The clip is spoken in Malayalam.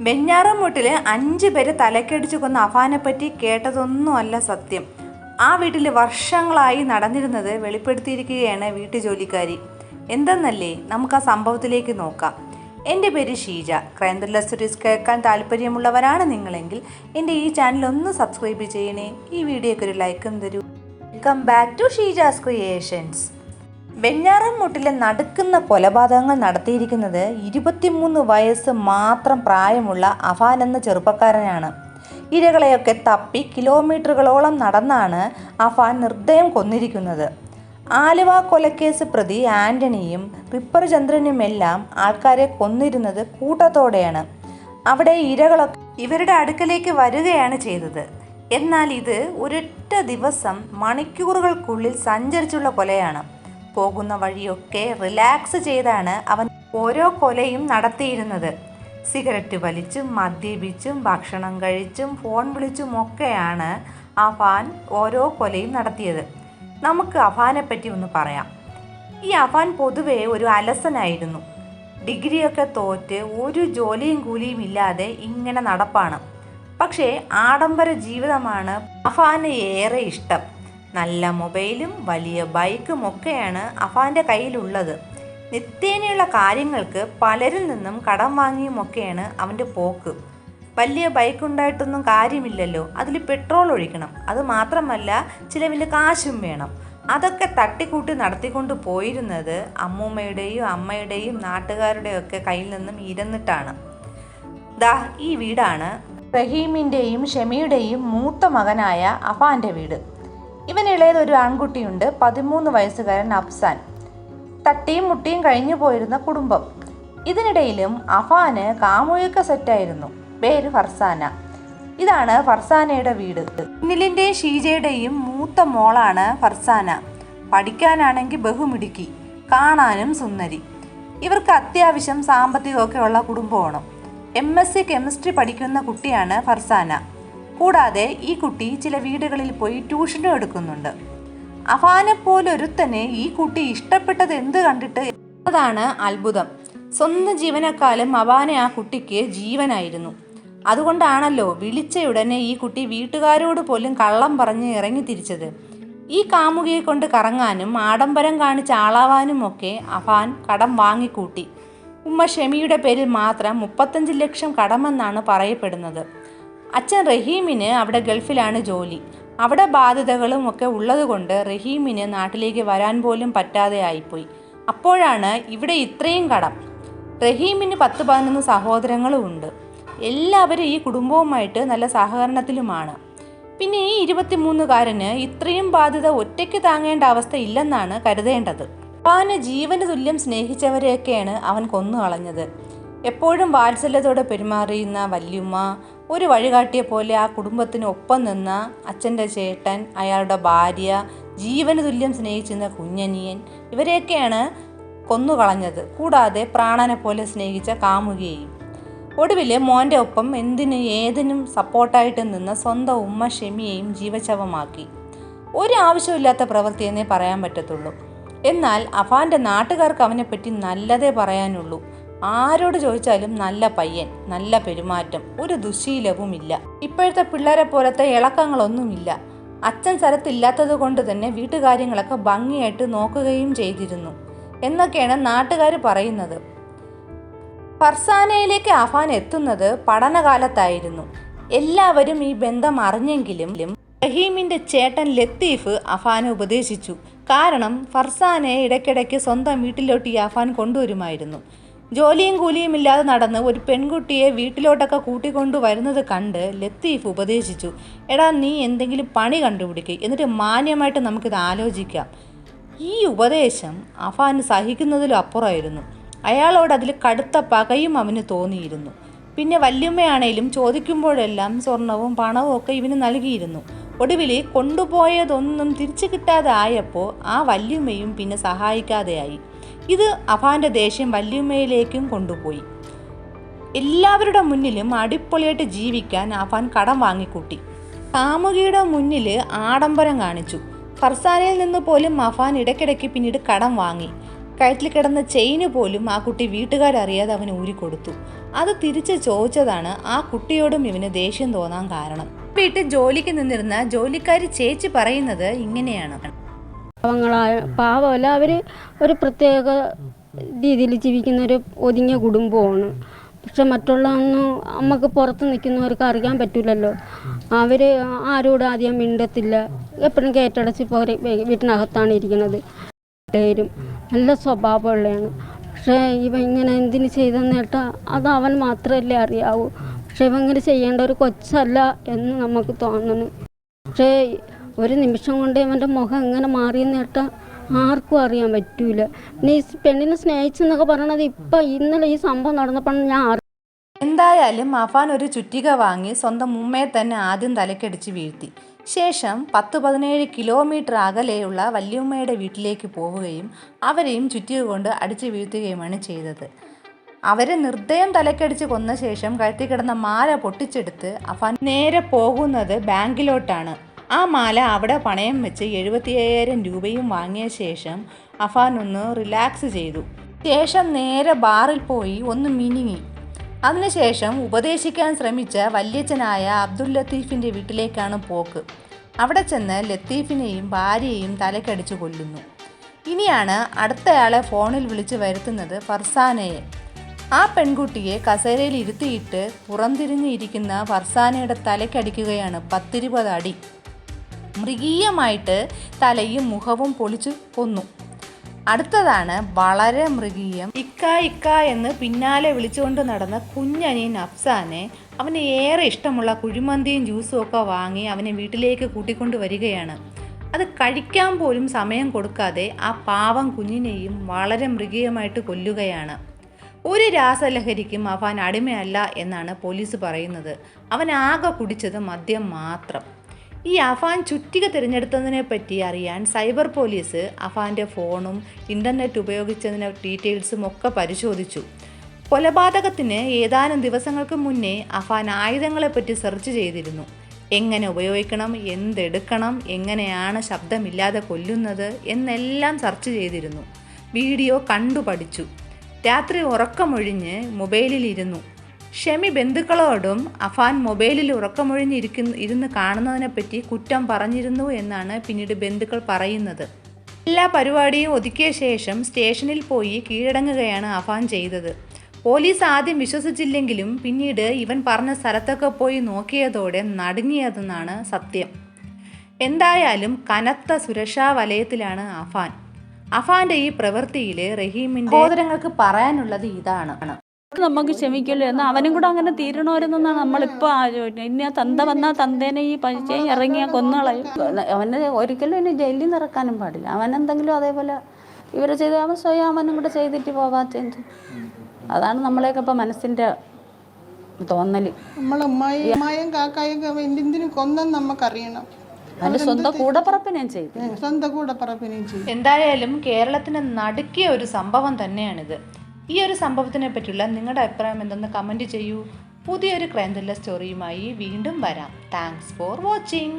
വെഞ്ഞാറമൂട്ടിൽ അഞ്ച് പേര് തലക്കടിച്ചു കൊന്ന അഫാനെ അഫാനെപ്പറ്റി കേട്ടതൊന്നുമല്ല സത്യം. ആ വീട്ടിൽ വർഷങ്ങളായി നടന്നിരുന്നത് വെളിപ്പെടുത്തിയിരിക്കുകയാണ് വീട്ടുജോലിക്കാരി. എന്തെന്നല്ലേ? നമുക്ക് ആ സംഭവത്തിലേക്ക് നോക്കാം. എന്റെ പേര് ഷീജ. ക്രൈം ത്രില്ലർ സ്റ്റോറീസ് കേൾക്കാൻ താല്പര്യമുള്ളവരാണ് നിങ്ങളെങ്കിൽ എന്റെ ഈ ചാനൽ ഒന്ന് സബ്സ്ക്രൈബ് ചെയ്യണേ. ഈ വീഡിയോയ്ക്ക് ഒരു ലൈക്കും തരൂ. Welcome back to Sheeja's creations വെഞ്ഞാറമ്മൂട്ടിലെ നടുക്കുന്ന കൊലപാതകങ്ങൾ നടത്തിയിരിക്കുന്നത് ഇരുപത്തിമൂന്ന് വയസ്സ് മാത്രം പ്രായമുള്ള അഫാൻ എന്ന ചെറുപ്പക്കാരനാണ്. ഇരകളെയൊക്കെ തപ്പി കിലോമീറ്ററുകളോളം നടന്നാണ് അഫാൻ നിർദ്ദയം കൊന്നിരിക്കുന്നത്. ആലുവ കൊലക്കേസ് പ്രതി ആന്റണിയും റിപ്പർ ചന്ദ്രനുമെല്ലാം ആൾക്കാരെ കൊന്നിരുന്നത് കൂട്ടത്തോടെയാണ്. അവിടെ ഇരകളൊക്കെ ഇവരുടെ അടുക്കലേക്ക് വരികയാണ് ചെയ്തത്. എന്നാൽ ഇത് ഒരൊറ്റ ദിവസം മണിക്കൂറുകൾക്കുള്ളിൽ സഞ്ചരിച്ചുള്ള കൊലയാണ്. പോകുന്ന വഴിയൊക്കെ റിലാക്സ് ചെയ്താണ് അവൻ ഓരോ കൊലയും നടത്തിയിരുന്നത്. സിഗരറ്റ് വലിച്ചും മദ്യപിച്ചും ഭക്ഷണം കഴിച്ചും ഫോൺ വിളിച്ചും ഒക്കെയാണ് അഫാൻ ഓരോ കൊലയും നടത്തിയത്. നമുക്ക് അഫാനെ പറ്റി ഒന്ന് പറയാം. ഈ അഫാൻ പൊതുവെ ഒരു അലസനായിരുന്നു. ഡിഗ്രിയൊക്കെ തോറ്റ് ഒരു ജോലിയും കൂലിയും ഇല്ലാതെ ഇങ്ങനെ നടപ്പാണ്. പക്ഷേ ആഡംബര ജീവിതമാണ് അഫാന് ഏറെ ഇഷ്ടം. നല്ല മൊബൈലും വലിയ ബൈക്കും ഒക്കെയാണ് അഫാന്റെ കയ്യിലുള്ളത്. നിത്യേനയുള്ള കാര്യങ്ങൾക്ക് പലരിൽ നിന്നും കടം വാങ്ങിയുമൊക്കെയാണ് അവന്റെ പോക്ക്. വലിയ ബൈക്ക് ഉണ്ടായിട്ടൊന്നും കാര്യമില്ലല്ലോ. അതിൽ പെട്രോൾ ഒഴിക്കണം. അത് മാത്രമല്ല ചിലവിൽ കാശും വേണം. അതൊക്കെ തട്ടിക്കൂട്ടി നടത്തിക്കൊണ്ട് പോയിരുന്നത് അമ്മൂമ്മയുടെയും അമ്മയുടെയും നാട്ടുകാരുടെയും ഒക്കെ കയ്യിൽ നിന്നും ഇരന്നിട്ടാണ്. ദാ ഈ വീടാണ് റഹീമിന്റെയും ഷെമിയുടെയും മൂത്ത മകനായ അഫാന്റെ വീട്. ഇവൻ ഒരു ആൺകുട്ടിയുണ്ട്. പതിമൂന്ന് വയസ്സുകാരൻ അഫ്സാൻ തട്ടിയും മുട്ടിയും കഴിഞ്ഞു പോയിരുന്ന കുടുംബം. ഇതിനിടയിലും അഫാന് കാമുയൊക്കെ സെറ്റായിരുന്നു. പേര് ഫർസാന. ഇതാണ് ഫർസാനയുടെ വീട്. നിലിന്റെയും ഷീജയുടെയും മൂത്ത മോളാണ് ഫർസാന. പഠിക്കാനാണെങ്കിൽ ബഹുമിടുക്കി കാണാനും സുന്ദരി. ഇവർക്ക് അത്യാവശ്യം സാമ്പത്തികമൊക്കെ ഉള്ള കുടുംബമാണ്. എം എസ് സി കെമിസ്ട്രി പഠിക്കുന്ന കുട്ടിയാണ് ഫർസാന. കൂടാതെ ഈ കുട്ടി ചില വീടുകളിൽ പോയി ട്യൂഷനും എടുക്കുന്നുണ്ട്. അഫാനെ പോലൊരുത്തനെ ഈ കുട്ടി ഇഷ്ടപ്പെട്ടത് എന്ത് കണ്ടിട്ട് എന്നതാണ് അത്ഭുതം. സ്വന്തം ജീവനക്കാലം അവാനെ ആ കുട്ടിക്ക് ജീവനായിരുന്നു. അതുകൊണ്ടാണല്ലോ വിളിച്ചയുടനെ ഈ കുട്ടി വീട്ടുകാരോട് പോലും കള്ളം പറഞ്ഞ് ഇറങ്ങി തിരിച്ചത്. ഈ കാമുകിയെ കൊണ്ട് കറങ്ങാനും ആഡംബരം കാണിച്ച് ആളാവാനും ഒക്കെ അഫാൻ കടം വാങ്ങിക്കൂട്ടി. ഉമ്മ ഷെമിയുടെ പേരിൽ മാത്രം മുപ്പത്തഞ്ച് ലക്ഷം കടമെന്നാണ് പറയപ്പെടുന്നത്. അച്ഛൻ റഹീമിന് അവിടെ ഗൾഫിലാണ് ജോലി. അവിടെ ബാധ്യതകളും ഒക്കെ ഉള്ളതുകൊണ്ട് റഹീമിന് നാട്ടിലേക്ക് വരാൻ പോലും പറ്റാതെ ആയിപ്പോയി. അപ്പോഴാണ് ഇവിടെ ഇത്രയും കടം. റഹീമിന് പത്ത് പതിനൊന്ന് സഹോദരങ്ങളും ഉണ്ട്. എല്ലാവരും ഈ കുടുംബവുമായിട്ട് നല്ല സഹകരണത്തിലുമാണ്. പിന്നെ ഈ ഇരുപത്തിമൂന്നുകാരന് ഇത്രയും ബാധ്യത ഒറ്റയ്ക്ക് താങ്ങേണ്ട അവസ്ഥ ഇല്ലെന്നാണ് കരുതേണ്ടത്. അവന് ജീവന് തുല്യം സ്നേഹിച്ചവരെയൊക്കെയാണ് അവൻ കൊന്നു കളഞ്ഞത് എപ്പോഴും വാത്സല്യത്തോടെ പെരുമാറിയുന്ന വല്യുമ്മ ഒരു വഴികാട്ടിയെ പോലെ ആ കുടുംബത്തിന് ഒപ്പം നിന്ന അച്ഛന്റെ ചേട്ടൻ അയാളുടെ ഭാര്യ ജീവന് തുല്യം സ്നേഹിച്ചിരുന്ന കുഞ്ഞനിയൻ ഇവരെയൊക്കെയാണ് കൊന്നുകളഞ്ഞത്. കൂടാതെ പ്രാണനെ പോലെ സ്നേഹിച്ച കാമുകിയെയും. ഒടുവിൽ മോന്റെ ഒപ്പം എന്തിനും ഏതിനും സപ്പോർട്ടായിട്ട് നിന്ന സ്വന്തം ഉമ്മ ഷെമിയെയും ജീവശവമാക്കി ഒരു ആവശ്യമില്ലാത്ത പ്രവൃത്തിയെന്നേ പറയാൻ പറ്റത്തുള്ളൂ. എന്നാൽ അഫാന്റെ നാട്ടുകാർക്ക് അവനെപ്പറ്റി നല്ലതേ പറയാനുള്ളൂ. ആരോട് ചോദിച്ചാലും നല്ല പയ്യൻ നല്ല പെരുമാറ്റം ഒരു ദുശീലവുമില്ല. ഇപ്പോഴത്തെ പിള്ളേരെ പോലത്തെ ഇളക്കങ്ങളൊന്നുമില്ല. അച്ഛൻ സ്ഥലത്തില്ലാത്തത് കൊണ്ട് തന്നെ വീട്ടുകാര്യങ്ങളൊക്കെ ഭംഗിയായിട്ട് നോക്കുകയും ചെയ്തിരുന്നു. എന്നൊക്കെയാണ് നാട്ടുകാർ പറയുന്നത്. ഫർസാനയിലേക്ക് അഫാൻ എത്തുന്നത് പഠനകാലത്തായിരുന്നു. എല്ലാവരും ഈ ബന്ധം അറിഞ്ഞെങ്കിലും റഹീമിന്റെ ചേട്ടൻ ലത്തീഫ് അഫാനെ ഉപദേശിച്ചു. കാരണം ഫർസാനെ ഇടയ്ക്കിടയ്ക്ക് സ്വന്തം വീട്ടിലോട്ട് ഈ അഫാൻ കൊണ്ടുവരുമായിരുന്നു. ജോലിയും കൂലിയും ഇല്ലാതെ നടന്ന് ഒരു പെൺകുട്ടിയെ വീട്ടിലോട്ടൊക്കെ കൂട്ടിക്കൊണ്ടു വരുന്നത് കണ്ട് ലത്തീഫ് ഉപദേശിച്ചു. എടാ നീ എന്തെങ്കിലും പണി കണ്ടുപിടിക്കുക എന്നിട്ട് മാന്യമായിട്ട് നമുക്കിത് ആലോചിക്കാം. ഈ ഉപദേശം അഫാന് സഹിക്കുന്നതിലും അപ്പുറമായിരുന്നു. അയാളോട് അതിൽ കടുത്ത പകയും അവന് തോന്നിയിരുന്നു. പിന്നെ വല്യമ്മയാണേലും ചോദിക്കുമ്പോഴെല്ലാം സ്വർണവും പണവും ഒക്കെ ഇവന് നൽകിയിരുന്നു. ഒടുവിൽ കൊണ്ടുപോയതൊന്നും തിരിച്ചു കിട്ടാതെ ആയപ്പോൾ ആ വല്യമ്മയും പിന്നെ സഹായിക്കാതെയായി. ഇത് അഫാന്റെ ദേഷ്യം വല്യമ്മയിലേക്കും കൊണ്ടുപോയി. എല്ലാവരുടെ മുന്നിലും അടിപൊളിയായിട്ട് ജീവിക്കാൻ അഫാൻ കടം വാങ്ങിക്കൂട്ടി. കാമുകിയുടെ മുന്നിൽ ആഡംബരം കാണിച്ചു. ഫർസാനയിൽ നിന്ന് പോലും അഫാൻ ഇടയ്ക്കിടയ്ക്ക് പിന്നീട് കടം വാങ്ങി. കയറ്റിൽ കിടന്ന ചെയിന് പോലും ആ കുട്ടി വീട്ടുകാരറിയാതെ അവന് ഊരിക്കൊടുത്തു അത് തിരിച്ച് ചോദിച്ചതാണ് ആ കുട്ടിയോടും ഇവന് ദേഷ്യം തോന്നാൻ കാരണം. വീട്ടിൽ ജോലിക്ക് നിന്നിരുന്ന ജോലിക്കാരി ചേച്ചി പറയുന്നത് ഇങ്ങനെയാണ്. പാവങ്ങളായ പാവമല്ല അവർ ഒരു പ്രത്യേക രീതിയിൽ ജീവിക്കുന്ന ഒരു ഒതുങ്ങിയ കുടുംബമാണ്. പക്ഷെ മറ്റുള്ളതൊന്നും നമുക്ക് പുറത്ത് നിൽക്കുന്നവർക്ക് അറിയാൻ പറ്റില്ലല്ലോ അവർ ആരോട് ആദ്യം മിണ്ടത്തില്ല. എപ്പോഴും കയറ്റടച്ച് പോരെ വീട്ടിനകത്താണ് ഇരിക്കുന്നത്. പേരും നല്ല സ്വഭാവമുള്ളതാണ് പക്ഷേ ഇവ ഇങ്ങനെ എന്തിന് ചെയ്തെന്ന് കേട്ടാൽ അത് അവൻ മാത്രമല്ലേ അറിയാവൂ. പക്ഷെ ഇവ ഇങ്ങനെ ചെയ്യേണ്ട ഒരു കൊച്ചല്ല എന്ന് നമുക്ക് തോന്നുന്നു. പക്ഷേ ഒരു നിമിഷം കൊണ്ട് അവന്റെ മുഖം എങ്ങനെ മാറിയെന്ന് കേട്ടാൽ ആർക്കും അറിയാൻ പറ്റൂല. നീ പെണ്ണിനെ സ്നേഹിച്ചെന്നൊക്കെ പറയണത് ഇപ്പം ഇന്നലെ ഈ സംഭവം നടന്നപ്പോൾ ഞാൻ എന്തായാലും അഫാൻ ഒരു ചുറ്റിക വാങ്ങി സ്വന്തം ഉമ്മയെ തന്നെ ആദ്യം തലക്കടിച്ച് വീഴ്ത്തി. ശേഷം പത്ത് പതിനേഴ് കിലോമീറ്റർ അകലെയുള്ള വല്യമ്മയുടെ വീട്ടിലേക്ക് പോവുകയും അവരെയും ചുറ്റിക കൊണ്ട് അടിച്ചു വീഴ്ത്തുകയുമാണ് ചെയ്തത്. അവരെ നിർദ്ദയം തലക്കടിച്ച് കൊന്ന ശേഷം കഴുത്തി കിടന്ന മാല പൊട്ടിച്ചെടുത്ത് അഫാൻ നേരെ പോകുന്നത് ബാങ്കിലോട്ടാണ്. ആ മാല അവിടെ പണയം വെച്ച് എഴുപത്തി അയ്യായിരം രൂപയും വാങ്ങിയ ശേഷം അഫാൻ ഒന്ന് റിലാക്സ് ചെയ്തു. ശേഷം നേരെ ബാറിൽ പോയി ഒന്ന് മിനിങ്ങി. അതിനുശേഷം ഉപദേശിക്കാൻ ശ്രമിച്ച വല്യച്ഛനായ അബ്ദുൽ ലത്തീഫിന്റെ വീട്ടിലേക്കാണ് പോക്ക്. അവിടെ ചെന്ന് ലത്തീഫിനെയും ഭാര്യയെയും തലക്കടിച്ചു കൊല്ലുന്നു. ഇനിയാണ് അടുത്തയാളെ ഫോണിൽ വിളിച്ച് വരുത്തുന്നത് ഫർസാനയെ. ആ പെൺകുട്ടിയെ കസേരയിൽ ഇരുത്തിയിട്ട് പുറംതിരിഞ്ഞിരിക്കുന്ന ഫർസാനയുടെ തലക്കടിക്കുകയാണ് പത്തിരുപത് അടി മൃഗീയമായിട്ട് തലയും മുഖവും പൊളിച്ച് കൊന്നു. അടുത്തതാണ് വളരെ മൃഗീയം. ഇക്ക ഇക്ക എന്ന് പിന്നാലെ വിളിച്ചുകൊണ്ട് നടന്ന കുഞ്ഞനിയൻ അഫ്സാനെ അവന് ഏറെ ഇഷ്ടമുള്ള കുഴിമന്തിയും ജ്യൂസും ഒക്കെ വാങ്ങി അവനെ വീട്ടിലേക്ക് കൂട്ടിക്കൊണ്ട് വരികയാണ്. അത് കഴിക്കാൻ പോലും സമയം കൊടുക്കാതെ ആ പാവം കുഞ്ഞിനെയും വളരെ മൃഗീയമായിട്ട് കൊല്ലുകയാണ്. ഒരു രാസലഹരിക്കും അവൻ അടിമയല്ല എന്നാണ് പോലീസ് പറയുന്നത്. അവൻ ആകെ കുടിച്ചത് മദ്യം മാത്രം. ഈ അഫാൻ ചുറ്റിക തിരഞ്ഞെടുത്തതിനെ പറ്റി അറിയാൻ സൈബർ പോലീസ് അഫാന്റെ ഫോണും ഇന്റർനെറ്റ് ഉപയോഗിച്ചതിന്റെ ഡീറ്റെയിൽസും ഒക്കെ പരിശോധിച്ചു. കൊലപാതകത്തിന് ഏതാനും ദിവസങ്ങൾക്ക് മുന്നേ അഫാൻ ആയുധങ്ങളെപ്പറ്റി സെർച്ച് ചെയ്തിരുന്നു. എങ്ങനെ ഉപയോഗിക്കണം എന്തെടുക്കണം എങ്ങനെയാണ് ശബ്ദമില്ലാതെ കൊല്ലുന്നത് എന്നെല്ലാം സെർച്ച് ചെയ്തിരുന്നു. വീഡിയോ കണ്ടു പഠിച്ചു. രാത്രി ഉറക്കമൊഴിഞ്ഞ് മൊബൈലിലിരുന്നു. ഷെമി ബന്ധുക്കളോടും അഫാൻ മൊബൈലിൽ ഉറക്കമൊഴിഞ്ഞിരിക്കുന്ന ഇരുന്ന് കാണുന്നതിനെപ്പറ്റി കുറ്റം പറഞ്ഞിരുന്നു എന്നാണ് പിന്നീട് ബന്ധുക്കൾ പറയുന്നത്. എല്ലാ പരിപാടിയും ഒതുക്കിയ ശേഷം സ്റ്റേഷനിൽ പോയി കീഴടങ്ങുകയാണ് അഫാൻ ചെയ്തത്. പോലീസ് ആദ്യം വിശ്വസിച്ചില്ലെങ്കിലും പിന്നീട് ഇവൻ പറഞ്ഞ സ്ഥലത്തൊക്കെ പോയി നോക്കിയതോടെ നടുങ്ങിയതെന്നാണ് സത്യം. എന്തായാലും കനത്ത സുരക്ഷാ വലയത്തിലാണ് അഫാൻ. അഫാന്റെ ഈ പ്രവൃത്തിയിൽ റഹീമിന്റെ സഹോദരങ്ങൾക്ക് പറയാനുള്ളത് ഇതാണ്. നമുക്ക് ക്ഷമിക്കല്ലോ എന്നാൽ അവനും കൂടെ അങ്ങനെ തീരണോരെന്നാണ് നമ്മളിപ്പോൾ ആലോചിക്കുന്നത് ഇനി ആ തന്ത വന്നാൽ തന്തേനെ ഈ പഴിച്ചേ ഇറങ്ങിയ കൊന്നുകളയും അവനെ ഒരിക്കലും ഇനി ജയിലിൽ നിന്ന് ഇറക്കാനും പാടില്ല. അവൻ എന്തെങ്കിലും അതേപോലെ ഇവരെ ചെയ്ത് അവൻ സ്വയം അവനും കൂടെ ചെയ്തിട്ട് പോവാത്തത് അതാണ് നമ്മളെയൊക്കെ ഇപ്പം മനസ്സിന്റെ തോന്നൽ നമ്മളെ ഉമ്മായി കാക്കായും എന്തിനു കൊന്നെന്ന് നമുക്കറിയണം. സ്വന്തം ചെയ്തു? സ്വന്തം ചെയ്തു. എന്തായാലും കേരളത്തിന് നടുക്കിയ ഒരു സംഭവം തന്നെയാണിത്. ഈ ഒരു സംഭവത്തിനെ പറ്റിയുള്ള നിങ്ങളുടെ അഭിപ്രായം എന്തെന്ന് കമന്റ് ചെയ്യൂ. പുതിയൊരു ക്രൈം സ്റ്റോറിയുമായി വീണ്ടും വരാം. Thanks for watching